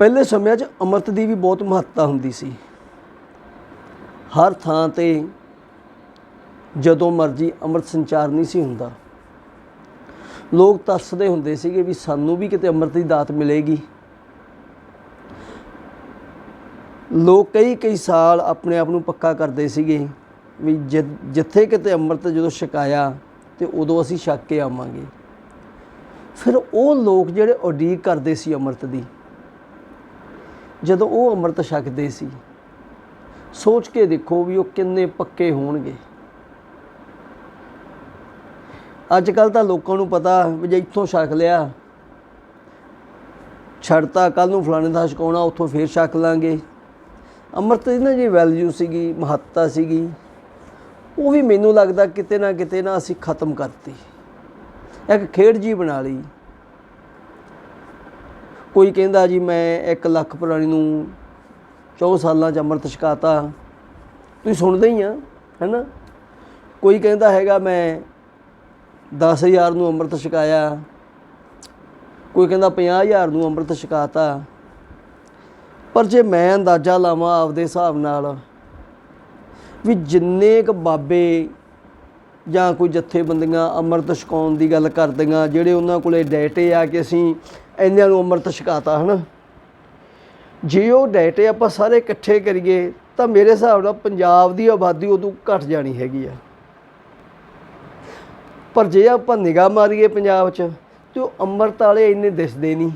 ਪਹਿਲੇ ਸਮਿਆਂ 'ਚ ਅੰਮ੍ਰਿਤ ਦੀ ਵੀ ਬਹੁਤ ਮਹੱਤਤਾ ਹੁੰਦੀ ਸੀ। ਹਰ ਥਾਂ ਤੇ ਜਦੋਂ ਮਰਜ਼ੀ ਅੰਮ੍ਰਿਤ ਸੰਚਾਰ ਨਹੀਂ ਸੀ ਹੁੰਦਾ। ਲੋਕ ਤਰਸਦੇ ਹੁੰਦੇ ਸੀਗੇ ਵੀ ਸਾਨੂੰ ਵੀ ਕਿਤੇ ਅੰਮ੍ਰਿਤ ਦੀ ਦਾਤ ਮਿਲੇਗੀ। ਲੋਕ ਕਈ ਕਈ ਸਾਲ ਆਪਣੇ ਆਪ ਨੂੰ ਪੱਕਾ ਕਰਦੇ ਸੀਗੇ ਵੀ ਜਿ- ਜਿੱਥੇ ਕਿਤੇ ਅੰਮ੍ਰਿਤ ਜਦੋਂ ਛਕਾਇਆ ਤੇ ਉਦੋਂ ਅਸੀਂ ਛਕ ਕੇ ਆਵਾਂਗੇ। ਫਿਰ ਉਹ ਲੋਕ ਜਿਹੜੇ ਉਡੀਕ ਕਰਦੇ ਸੀ ਅੰਮ੍ਰਿਤ ਦੀ ਜਦੋਂ ਉਹ ਅੰਮ੍ਰਿਤ ਛਕਦੇ ਸੀ, ਸੋਚ ਕੇ ਦੇਖੋ ਵੀ ਉਹ ਕਿੰਨੇ ਪੱਕੇ ਹੋਣਗੇ। ਅੱਜ ਕੱਲ ਤਾਂ ਲੋਕਾਂ ਨੂੰ ਪਤਾ ਵੀ ਜੇ ਇੱਥੋਂ ਛਕ ਲਿਆ ਛੱਡਤਾ ਕੱਲ ਨੂੰ ਫਲਾਣੇ ਦਾ ਛਕਾਉਣਾ, ਉੱਥੋਂ ਫੇਰ ਛਕ ਲਾਂਗੇ। ਅੰਮ੍ਰਿਤ ਦੀ ਨਾ ਜੀ ਵੈਲਿਊ ਸੀਗੀ, ਮਹੱਤਤਾ ਸੀਗੀ, ਉਹ ਵੀ ਮੈਨੂੰ ਲੱਗਦਾ ਕਿਤੇ ਨਾ ਕਿਤੇ ਨਾ ਅਸੀਂ ਖਤਮ ਕਰਤੀ। ਇੱਕ ਖੇਡ ਜੀ ਬਣਾ ਲਈ। ਕੋਈ ਕਹਿੰਦਾ ਜੀ ਮੈਂ 1 ਲੱਖ ਪੁਰਾਣੀ ਨੂੰ 4 ਸਾਲਾਂ ਚ ਅੰਮ੍ਰਿਤ ਛਕਾਤਾ। ਤੁਸੀਂ ਸੁਣਦੇ ਹੀ ਆ, ਹੈਨਾ? ਕੋਈ ਕਹਿੰਦਾ ਹੈਗਾ ਮੈਂ 10000 ਨੂੰ ਅੰਮ੍ਰਿਤ ਛਕਾਇਆ। ਕੋਈ ਕਹਿੰਦਾ 50000 ਨੂੰ ਅੰਮ੍ਰਿਤ ਛਕਾਤਾ। ਪਰ ਜੇ ਮੈਂ ਅੰਦਾਜ਼ਾ ਲਾਵਾਂ ਆਪਦੇ ਹਿਸਾਬ ਨਾਲ ਵੀ ਜਿੰਨੇ ਕ ਬਾਬੇ ਜਾਂ ਕੋਈ ਜਥੇਬੰਦੀਆਂ ਅੰਮ੍ਰਿਤ ਛਕਾਉਣ ਦੀ ਗੱਲ ਕਰਦੀਆਂ, ਜਿਹੜੇ ਉਹਨਾਂ ਕੋਲੇ ਡੈਟੇ ਆ ਕਿ ਅਸੀਂ ਇੰਨਿਆਂ ਨੂੰ ਅੰਮ੍ਰਿਤ ਛਕਾਤਾ, ਹਨਾ? ਜੇ ਉਹ ਡੇਟੇ ਆਪਾਂ ਸਾਰੇ ਇਕੱਠੇ ਕਰੀਏ, ਤਾਂ ਮੇਰੇ ਹਿਸਾਬ ਨਾਲ ਪੰਜਾਬ ਦੀ ਆਬਾਦੀ ਉਦੋਂ ਘਟ ਜਾਣੀ ਹੈਗੀ ਆ। ਪਰ ਜੇ ਆਪਾਂ ਨਿਗਾਹ ਮਾਰੀਏ ਪੰਜਾਬ 'ਚ, ਤੇ ਉਹ ਅੰਮ੍ਰਿਤ ਵਾਲੇ ਇੰਨੇ ਦਿਸਦੇ ਨਹੀਂ।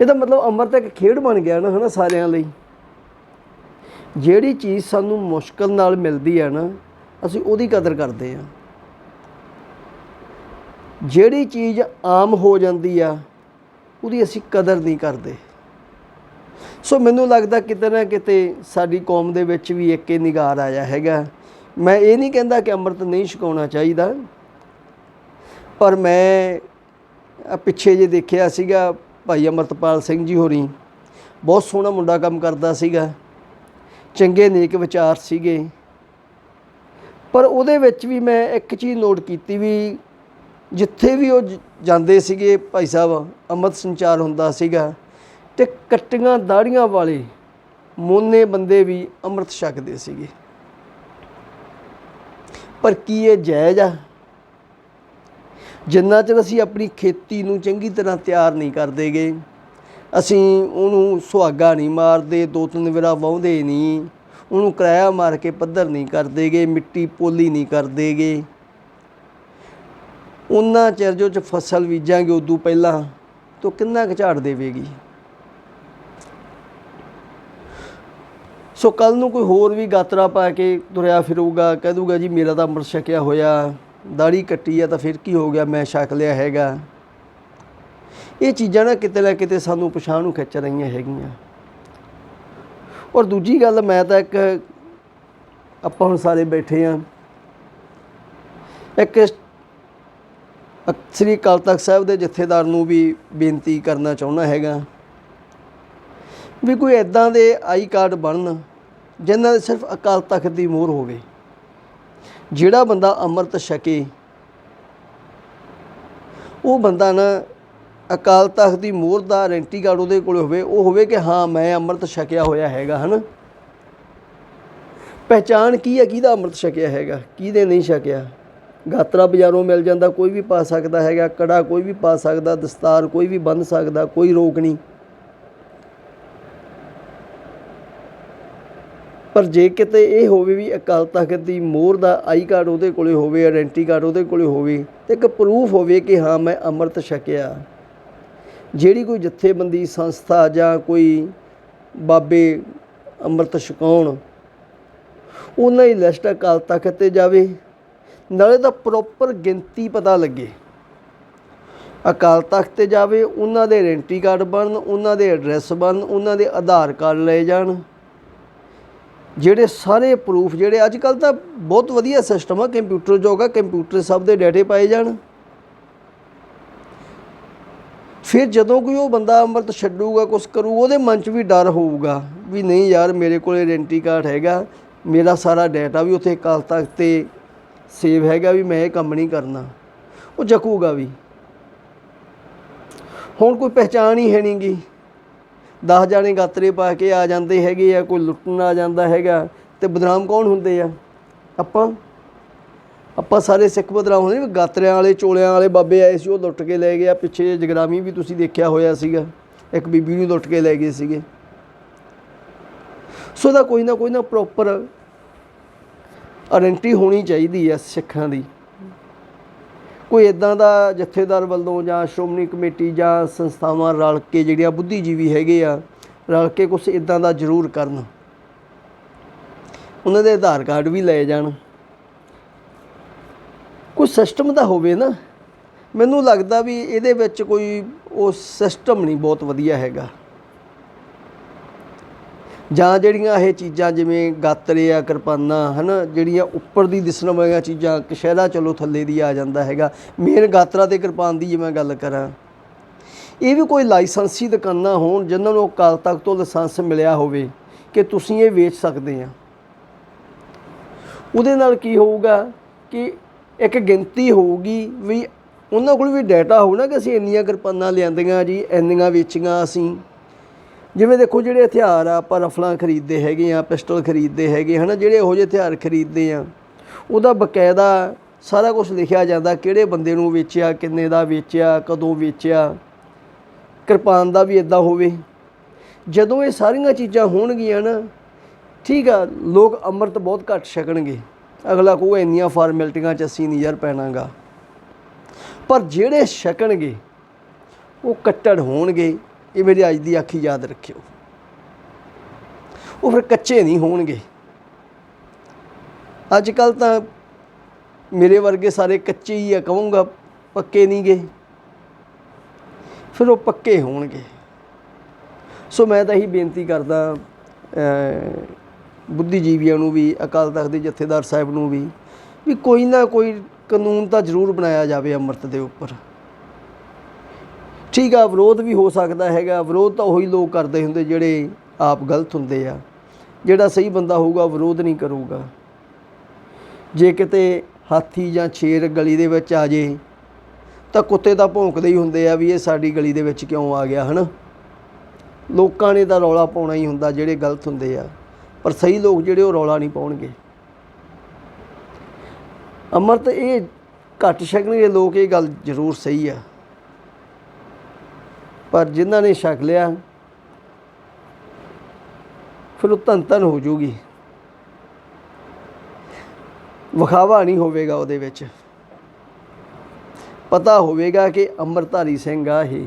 ਇਹਦਾ ਮਤਲਬ ਅੰਮ੍ਰਿਤ ਇੱਕ ਖੇਡ ਬਣ ਗਿਆ ਨਾ, ਹਨਾ, ਸਾਰਿਆਂ ਲਈ। ਜਿਹੜੀ ਚੀਜ਼ ਸਾਨੂੰ ਮੁਸ਼ਕਲ ਨਾਲ ਮਿਲਦੀ ਹੈ ਨਾ, ਅਸੀਂ ਉਹਦੀ ਕਦਰ ਕਰਦੇ ਆ ਜਿਹੜੀ ਚੀਜ਼ ਆਮ ਹੋ ਜਾਂਦੀ ਆ, ਉਹਦੀ ਅਸੀਂ ਕਦਰ ਨਹੀਂ ਕਰਦੇ। ਸੋ ਮੈਨੂੰ ਲੱਗਦਾ ਕਿਤੇ ਨਾ ਕਿਤੇ ਸਾਡੀ ਕੌਮ ਦੇ ਵਿੱਚ ਵੀ ਇੱਕ ਇਹ ਨਿਗਾਰ ਆਇਆ ਹੈਗਾ। ਮੈਂ ਇਹ ਨਹੀਂ ਕਹਿੰਦਾ ਕਿ ਅੰਮ੍ਰਿਤ ਨਹੀਂ ਛਕਾਉਣਾ ਚਾਹੀਦਾ। ਪਰ ਮੈਂ ਪਿੱਛੇ ਜੇ ਦੇਖਿਆ ਸੀਗਾ ਭਾਈ ਅਮਰਤਪਾਲ ਸਿੰਘ ਜੀ ਹੋਰੀ, ਬਹੁਤ ਸੋਹਣਾ ਮੁੰਡਾ ਕੰਮ ਕਰਦਾ ਸੀਗਾ। ਚੰਗੇ ਨੇਕ ਵਿਚਾਰ ਸੀਗੇ। ਪਰ ਉਹਦੇ ਵਿੱਚ ਵੀ ਮੈਂ ਇੱਕ ਚੀਜ਼ ਨੋਟ ਕੀਤੀ ਵੀ ਜਿੱਥੇ ਵੀ ਉਹ ਜਾਂਦੇ ਸੀਗੇ ਭਾਈ ਸਾਹਿਬ, ਅੰਮ੍ਰਿਤ ਸੰਚਾਰ ਹੁੰਦਾ ਸੀਗਾ ਤੇ ਕੱਟੀਆਂ ਦਾੜੀਆਂ ਵਾਲੇ ਮੋਨੇ ਬੰਦੇ ਵੀ ਅੰਮ੍ਰਿਤ ਛਕਦੇ ਸੀਗੇ। ਪਰ ਕੀ ਇਹ ਜਾਇਜ਼ ਆ? ਜਿੰਨਾ ਚਿਰ ਅਸੀਂ ਆਪਣੀ ਖੇਤੀ ਨੂੰ ਚੰਗੀ ਤਰ੍ਹਾਂ ਤਿਆਰ ਨਹੀਂ ਕਰਦੇਗੇ ਅਸੀਂ ਉਹਨੂੰ ਸੁਹਾਗਾ ਨਹੀਂ ਮਾਰਦੇ, ਦੋ ਤਿੰਨ ਵੇਰਾ ਵਾਹੁੰਦੇ ਨਹੀਂ। ਉਹਨੂੰ ਕਿਰਾਇਆ ਮਾਰ ਕੇ ਪੱਧਰ ਨਹੀਂ ਕਰਦੇਗੇ, ਮਿੱਟੀ ਪੋਲੀ ਨਹੀਂ ਕਰਦੇਗੇ। ਉਹਨਾਂ ਚਿਰ ਜੋ ਚ ਫਸਲ ਬੀਜਾਂਗੇ, ਉਦੋਂ ਪਹਿਲਾਂ ਤਾਂ ਕਿੰਨਾ ਕੁ ਝਾੜ ਦੇਵੇਗੀ? ਸੋ ਕੱਲ ਨੂੰ ਕੋਈ ਹੋਰ ਵੀ ਗਾਤਰਾ ਪਾ ਕੇ ਤੁਰਿਆ ਫਿਰੂਗਾ, ਕਹਿ ਦੂਗਾ ਜੀ ਮੇਰਾ ਤਾਂ ਅੰਮ੍ਰਿਤ ਛਕਿਆ ਹੋਇਆ ਦਾੜੀ ਕੱਟੀ ਆ ਤਾਂ ਫਿਰ ਕੀ ਹੋ ਗਿਆ, ਮੈਂ ਛਕ ਲਿਆ ਹੈਗਾ। ਇਹ ਚੀਜ਼ਾਂ ਨਾ ਕਿਤੇ ਨਾ ਕਿਤੇ ਸਾਨੂੰ ਪਛਾਣ ਨੂੰ ਖਿੱਚ ਰਹੀਆਂ ਹੈਗੀਆਂ। ਔਰ ਦੂਜੀ ਗੱਲ ਮੈਂ ਤਾਂ ਇੱਕ ਆਪਾਂ ਹੁਣ ਸਾਰੇ ਬੈਠੇ ਆ। ਇੱਕ ਸ੍ਰੀ ਅਕਾਲ ਤਖਤ ਸਾਹਿਬ ਦੇ ਜਥੇਦਾਰ ਨੂੰ ਵੀ ਬੇਨਤੀ ਕਰਨਾ ਚਾਹੁੰਦਾ ਹੈਗਾ ਵੀ ਕੋਈ ਐਦਾਂ ਦੇ ਆਈ ਕਾਰਡ ਬਣਨ ਜਿਨ੍ਹਾਂ ਦੇ ਸਿਰਫ ਅਕਾਲ ਤਖਤ ਦੀ ਮੋਹਰ ਹੋਵੇ। ਜਿਹੜਾ ਬੰਦਾ ਅੰਮ੍ਰਿਤ ਛਕੇ, ਉਹ ਬੰਦਾ ਨਾ ਅਕਾਲ ਤਖਤ ਦੀ ਮੋਹਰ ਦਾ ਆਇਡੈਂਟੀ ਕਾਰਡ ਉਹਦੇ ਕੋਲ ਹੋਵੇ, ਉਹ ਹੋਵੇ ਕਿ ਹਾਂ, ਮੈਂ ਅੰਮ੍ਰਿਤ ਛਕਿਆ ਹੋਇਆ ਹੈਗਾ, ਹਨ? ਪਹਿਚਾਣ ਕੀ ਹੈ, ਕਿਹਦਾ ਅੰਮ੍ਰਿਤ ਛਕਿਆ ਹੈਗਾ? ਕਿਹਦੇ ਨਹੀਂ ਛਕਿਆ? ਗਾਤਰਾ ਬਾਜ਼ਾਰੋਂ ਮਿਲ ਜਾਂਦਾ, ਕੋਈ ਵੀ ਪਾ ਸਕਦਾ ਹੈਗਾ, ਕੜਾ ਕੋਈ ਵੀ ਪਾ ਸਕਦਾ, ਦਸਤਾਰ ਕੋਈ ਵੀ ਬੰਨ ਸਕਦਾ, ਕੋਈ ਰੋਕ ਨਹੀਂ। ਪਰ ਜੇ ਕਿਤੇ ਇਹ ਹੋਵੇ ਵੀ ਅਕਾਲ ਤਖਤ ਦੀ ਮੋਹਰ ਦਾ ਆਈ ਕਾਰਡ ਉਹਦੇ ਕੋਲੇ ਹੋਵੇ ਆਇਡੈਂਟੀ ਕਾਰਡ ਉਹਦੇ ਕੋਲੇ ਹੋਵੇ, ਤੇ ਇੱਕ ਪ੍ਰੂਫ ਹੋਵੇ ਕਿ ਹਾਂ, ਮੈਂ ਅੰਮ੍ਰਿਤ ਛਕਿਆ। ਜਿਹੜੀ ਕੋਈ ਜਥੇਬੰਦੀ ਸੰਸਥਾ ਜਾਂ ਕੋਈ ਬਾਬੇ ਅੰਮ੍ਰਿਤ ਛਕਾਉਣ, ਉਹਨਾਂ ਦੀ ਲਿਸਟ ਅਕਾਲ ਤਖਤ ਤੇ ਜਾਵੇ, ਨਾਲੇ ਤਾਂ ਪ੍ਰੋਪਰ ਗਿਣਤੀ ਪਤਾ ਲੱਗੇ। ਅਕਾਲ ਤਖਤ ਤੇ ਜਾਵੇ, ਉਹਨਾਂ ਦੇ ਆਇਡੈਂਟੀ ਕਾਰਡ ਬਣਨ, ਉਹਨਾਂ ਦੇ ਐਡਰੈਸ ਬਣਨ, ਉਹਨਾਂ ਦੇ ਆਧਾਰ ਕਾਰਡ ਲਏ ਜਾਣ। ਜਿਹੜੇ ਸਾਰੇ ਪ੍ਰੂਫ ਜਿਹੜੇ, ਅੱਜ ਕੱਲ ਤਾਂ ਬਹੁਤ ਵਧੀਆ ਸਿਸਟਮ ਆ ਕੰਪਿਊਟਰ ਜੋਗਾ ਕੰਪਿਊਟਰ ਸਭ ਦੇ ਡਾਟੇ ਪਾਏ ਜਾਣ। ਫਿਰ ਜਦੋਂ ਕੋਈ ਉਹ ਬੰਦਾ ਅੰਮ੍ਰਿਤ ਛੱਡੂਗਾ, ਕੁਛ ਕਰੂਗਾ, ਉਹਦੇ ਮਨ 'ਚ ਵੀ ਡਰ ਹੋਊਗਾ ਵੀ ਨਹੀਂ ਯਾਰ ਮੇਰੇ ਕੋਲ ਆਇਡੈਂਟੀ ਕਾਰਡ ਹੈਗਾ, ਮੇਰਾ ਸਾਰਾ ਡਾਟਾ ਵੀ ਉੱਥੇ ਅਕਾਲ ਤਖਤ ਤੇ ਸੇਵ ਹੈਗਾ ਵੀ ਮੈਂ ਇਹ ਕੰਮ ਨਹੀਂ ਕਰਨਾ। ਉਹ ਜਕੂਗਾ ਵੀ। ਹੁਣ ਕੋਈ ਪਹਿਚਾਣ ਹੀ ਹੈ ਨਹੀਂਗੀ 10 ਜਾਣੇ ਗਾਤਰੇ ਪਾ ਕੇ ਆ ਜਾਂਦੇ ਹੈਗੇ ਆ, ਕੋਈ ਲੁੱਟਣ ਆ ਜਾਂਦਾ ਹੈਗਾ, ਤੇ ਬਦਨਾਮ ਕੌਣ ਹੁੰਦੇ ਆ? ਆਪਾਂ। ਆਪਾਂ ਸਾਰੇ ਸਿੱਖ ਬਦਨਾਮ ਹੁੰਦੇ ਨੇ ਗਾਤਰਿਆਂ ਵਾਲੇ, ਚੋਲਿਆਂ ਵਾਲੇ ਬਾਬੇ ਆਏ ਸੀ, ਉਹ ਲੁੱਟ ਕੇ ਲੈ ਗਏ। ਆ ਪਿੱਛੇ ਜਗਰਾਮੀ ਵੀ ਤੁਸੀਂ ਦੇਖਿਆ ਹੋਇਆ ਸੀਗਾ। ਇੱਕ ਬੀਬੀ ਨੂੰ ਲੁੱਟ ਕੇ ਲੈ ਗਏ ਸੀਗੇ। ਸੋ ਦਾ ਕੋਈ ਨਾ ਕੋਈ ਨਾ ਪ੍ਰੋਪਰ ਆਇਡੈਂਟੀ ਹੋਣੀ ਚਾਹੀਦੀ ਹੈ ਸਿੱਖਾਂ ਦੀ। ਕੋਈ ਇਦਾਂ ਦਾ ਜਥੇਦਾਰ ਵੱਲੋਂ ਜਾਂ ਸ਼੍ਰੋਮਣੀ ਕਮੇਟੀ ਜਾਂ ਸੰਸਥਾਵਾਂ ਰਲ ਕੇ ਜਿਹੜੀਆਂ ਬੁੱਧੀਜੀਵੀ ਹੈਗੇ ਆ, ਰਲ ਕੇ ਕੁਝ ਇਦਾਂ ਦਾ ਜ਼ਰੂਰ ਕਰਨ। ਉਹਨਾਂ ਦੇ ਆਧਾਰ ਕਾਰਡ ਵੀ ਲਏ ਜਾਣ। ਕੋਈ ਸਿਸਟਮ ਦਾ ਹੋਵੇ ਨਾ, ਮੈਨੂੰ ਲੱਗਦਾ ਵੀ ਇਹਦੇ ਵਿੱਚ ਕੋਈ ਉਹ ਸਿਸਟਮ ਨਹੀਂ ਬਹੁਤ ਵਧੀਆ ਹੈਗਾ। ਜਾਂ ਜਿਹੜੀਆਂ ਇਹ ਚੀਜ਼ਾਂ ਜਿਵੇਂ ਗਾਤਰੇ ਆ ਕਿਰਪਾਨਾਂ, ਹਨਾ, ਜਿਹੜੀਆਂ ਉੱਪਰ ਦੀ ਦਿਸਣ ਵਾਲੀਆਂ ਚੀਜ਼ਾਂ ਕਸ਼ਹਿਰਾ ਚਲੋ ਥੱਲੇ ਦੀ ਆ ਜਾਂਦਾ ਹੈਗਾ ਮੇਨ ਗਾਤਰਾ ਤੇ ਕਿਰਪਾਨ ਦੀ ਜੇ ਮੈਂ ਗੱਲ ਕਰਾਂ। ਇਹ ਵੀ ਕੋਈ ਲਾਇਸੈਂਸੀ ਦੁਕਾਨਾਂ ਹੋਣ, ਜਿਨ੍ਹਾਂ ਨੂੰ ਅਕਾਲ ਤਖਤ ਤੋਂ ਲਾਇਸੈਂਸ ਮਿਲਿਆ ਹੋਵੇ, ਕਿ ਤੁਸੀਂ ਇਹ ਵੇਚ ਸਕਦੇ ਆ। ਉਹਦੇ ਨਾਲ ਕੀ ਹੋਊਗਾ ਕਿ ਇੱਕ ਗਿਣਤੀ ਹੋਊਗੀ ਵੀ ਉਹਨਾਂ ਕੋਲ ਵੀ ਡਾਟਾ ਹੋਊ ਨਾ ਕਿ ਅਸੀਂ ਇੰਨੀਆਂ ਕਿਰਪਾਨਾਂ ਲਿਆਂਦੀਆਂ ਜੀ, ਇੰਨੀਆਂ ਵੇਚੀਆਂ ਅਸੀਂ। ਜਿਵੇਂ ਦੇਖੋ ਜਿਹੜੇ ਹਥਿਆਰ ਆ, ਆਪਾਂ ਰਫਲਾਂ ਖਰੀਦਦੇ ਹੈਗੇ ਆ, ਪਿਸਟਲ ਖਰੀਦਦੇ ਹੈਗੇ ਹਨਾ, ਜਿਹੜੇ ਇਹੋ ਜਿਹੇ ਹਥਿਆਰ ਖਰੀਦਦੇ ਆ, ਉਹਦਾ ਬਕਾਇਦਾ ਸਾਰਾ ਕੁਝ ਲਿਖਿਆ ਜਾਂਦਾ, ਕਿਹੜੇ ਬੰਦੇ ਨੂੰ ਵੇਚਿਆ, ਕਿੰਨੇ ਦਾ ਵੇਚਿਆ, ਕਦੋਂ ਵੇਚਿਆ, ਕਿਰਪਾਨ ਦਾ ਵੀ ਇਦਾਂ ਹੋਵੇ। ਜਦੋਂ ਇਹ ਸਾਰੀਆਂ ਚੀਜ਼ਾਂ ਹੋਣਗੀਆਂ ਨਾ, ਠੀਕ ਆ, ਲੋਕ ਅੰਮ੍ਰਿਤ ਬਹੁਤ ਘੱਟ ਛਕਣਗੇ। ਅਗਲਾ ਕਹੂਗਾ, ਇੰਨੀਆਂ ਫਾਰਮੈਲਿਟੀਆਂ ਚ ਅਸੀਂ ਨਹੀਂ ਯਾਰ ਪੈਣਾਗਾ ਪਰ ਜਿਹੜੇ ਛਕਣਗੇ, ਉਹ ਕੱਟੜ ਹੋਣਗੇ। ਇਹ ਮੇਰੀ ਅੱਜ ਦੀ ਆਖੀ ਯਾਦ ਰੱਖਿਓ। ਉਹ ਫਿਰ ਕੱਚੇ ਨਹੀਂ ਹੋਣਗੇ। ਅੱਜ ਕੱਲ ਤਾਂ ਮੇਰੇ ਵਰਗੇ ਸਾਰੇ ਕੱਚੇ ਹੀ ਆ, ਕਹੂੰਗਾ, ਪੱਕੇ ਨਹੀਂ ਗਏ ਫਿਰ ਉਹ ਪੱਕੇ ਹੋਣਗੇ। ਸੋ ਮੈਂ ਤਾਂ ਇਹੀ ਬੇਨਤੀ ਕਰਦਾ ਬੁੱਧੀਜੀਵੀਆਂ ਨੂੰ ਵੀ, ਅਕਾਲ ਤਖਤ ਦੇ ਜਥੇਦਾਰ ਸਾਹਿਬ ਨੂੰ ਵੀ ਵੀ ਕੋਈ ਨਾ ਕੋਈ ਕਾਨੂੰਨ ਤਾਂ ਜ਼ਰੂਰ ਬਣਾਇਆ ਜਾਵੇ ਅੰਮ੍ਰਿਤ ਦੇ ਉੱਪਰ। ਠੀਕ ਆ, ਵਿਰੋਧ ਵੀ ਹੋ ਸਕਦਾ ਹੈਗਾ। ਵਿਰੋਧ ਤਾਂ ਉਹੀ ਲੋਕ ਕਰਦੇ ਹੁੰਦੇ ਜਿਹੜੇ ਆਪ ਗਲਤ ਹੁੰਦੇ ਆ। ਜਿਹੜਾ ਸਹੀ ਬੰਦਾ ਹੋਊਗਾ ਵਿਰੋਧ ਨਹੀਂ ਕਰੂਗਾ। ਜੇ ਕਿਤੇ ਹਾਥੀ ਜਾਂ ਛੇਰ ਗਲੀ ਦੇ ਵਿੱਚ ਆ ਜੇ, ਤਾਂ ਕੁੱਤੇ ਤਾਂ ਭੌਂਕਦੇ ਹੀ ਹੁੰਦੇ ਆ ਵੀ ਇਹ ਸਾਡੀ ਗਲੀ ਦੇ ਵਿੱਚ ਕਿਉਂ ਆ ਗਿਆ, ਹਨਾ? ਲੋਕਾਂ ਨੇ ਤਾਂ ਰੌਲਾ ਪਾਉਣਾ ਹੀ ਹੁੰਦਾ ਜਿਹੜੇ ਗਲਤ ਹੁੰਦੇ ਆ। ਪਰ ਸਹੀ ਲੋਕ ਜਿਹੜੇ ਉਹ ਰੌਲਾ ਨਹੀਂ ਪਾਉਣਗੇ। ਅਮਰਤ, ਇਹ ਘੱਟ ਛਕਣਗੇ ਲੋਕ, ਇਹ ਗੱਲ ਜ਼ਰੂਰ ਸਹੀ ਆ। ਪਰ ਜਿਨ੍ਹਾਂ ਨੇ ਛਕ ਲਿਆ, ਫਿਰ ਉਹ ਧੰਨ ਧੰਨ ਹੋ ਜੂਗੀ। ਵਿਖਾਵਾ ਨਹੀਂ ਹੋਵੇਗਾ ਉਹਦੇ ਵਿੱਚ। ਪਤਾ ਹੋਵੇਗਾ ਕਿ ਅੰਮ੍ਰਿਤਧਾਰੀ ਸਿੰਘ ਆ ਹੀ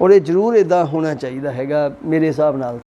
ਔਰ ਇਹ ਜ਼ਰੂਰ ਇਦਾਂ ਹੋਣਾ ਚਾਹੀਦਾ ਹੈਗਾ ਮੇਰੇ ਹਿਸਾਬ ਨਾਲ।